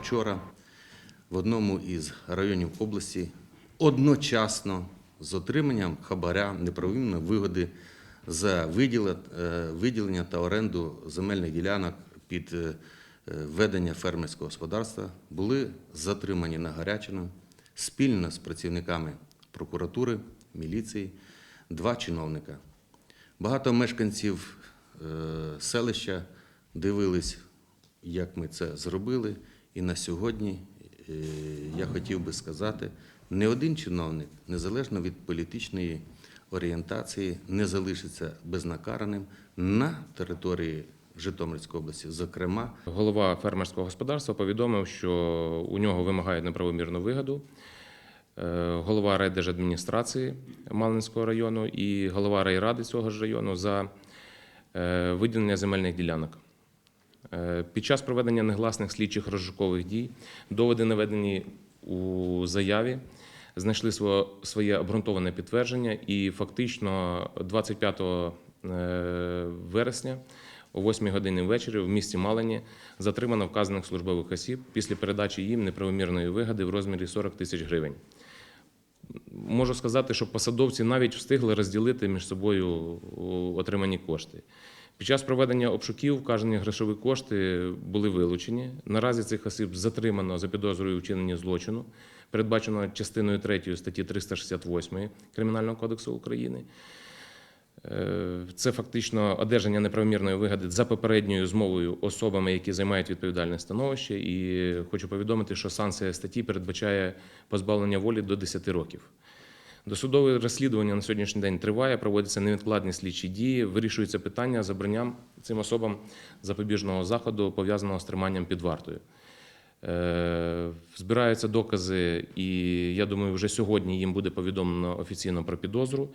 вчора в одному із районів області одночасно з отриманням хабаря неправомірної вигоди за е, виділення та оренду земельних ділянок під е, е, ведення фермерського господарства були затримані на Гарячину спільно з працівниками прокуратури, міліції, два чиновника. Багато мешканців селища дивились, як ми це зробили. І на сьогодні е, я хотів би сказати, не один чиновник, незалежно від політичної орієнтації, не залишиться безнакараним на території Житомирської області, зокрема Голова фермерського господарства повідомив, що у нього вимагають неправомірну вигоду. Е, Голова райдержадміністрації Малинського району і голова райради цього ж району за е, виділення земельних ділянок. Під час проведення негласних слідчих розшукових дій доводи, наведені у заяві, знайшли своє, обґрунтоване підтвердження, і фактично 25 е, вересня о 8 годині ввечері в місті Малині затримано вказаних службових осіб після передачі їм неправомірної вигоди в розмірі 40 тисяч гривень. Можу сказати, що посадовці навіть встигли розділити між собою отримані кошти. Під час проведення обшуків вказані грошові кошти були вилучені. Наразі цих осіб затримано за підозрою у вчиненні злочину, передбачено частиною 3 статті 368 Кримінального кодексу України. Е, Це фактично одержання неправомірної вигоди за попередньою змовою особами, які займають відповідальне становище. І хочу повідомити, що санкція статті передбачає позбавлення волі до 10 років. Досудове розслідування на сьогоднішній день триває, проводяться невідкладні слідчі дії, вирішується питання з обранням цим особам запобіжного заходу, пов'язаного з триманням під вартою. Е, Збираються докази, і я думаю, вже сьогодні їм буде повідомлено офіційно про підозру.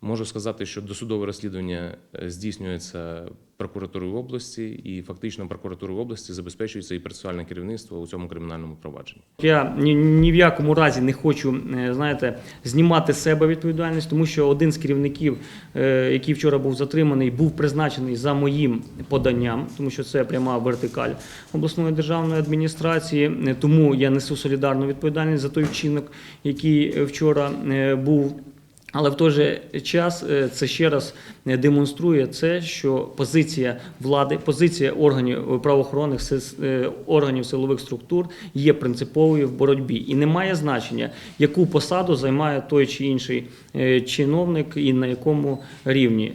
Можу сказати, що досудове розслідування е, здійснюється прокуратурою області, і фактично прокуратурою області забезпечується і процесуальне керівництво у цьому кримінальному провадженні. Я ні, ні в якому разі не хочу, е, знаєте, знімати з себе відповідальність, тому що один з керівників, е, який вчора був затриманий, був призначений за моїм поданням, тому що це пряма вертикаль обласної державної адміністрації. Е, Тому я несу солідарну відповідальність за той вчинок, який вчора був. Але в той же час е, це ще раз е, демонструє це, що позиція влади, позиція органів е, правоохоронних органів силових структур є принциповою в боротьбі, і не має значення, яку посаду займає той чи інший чиновник і на якому рівні.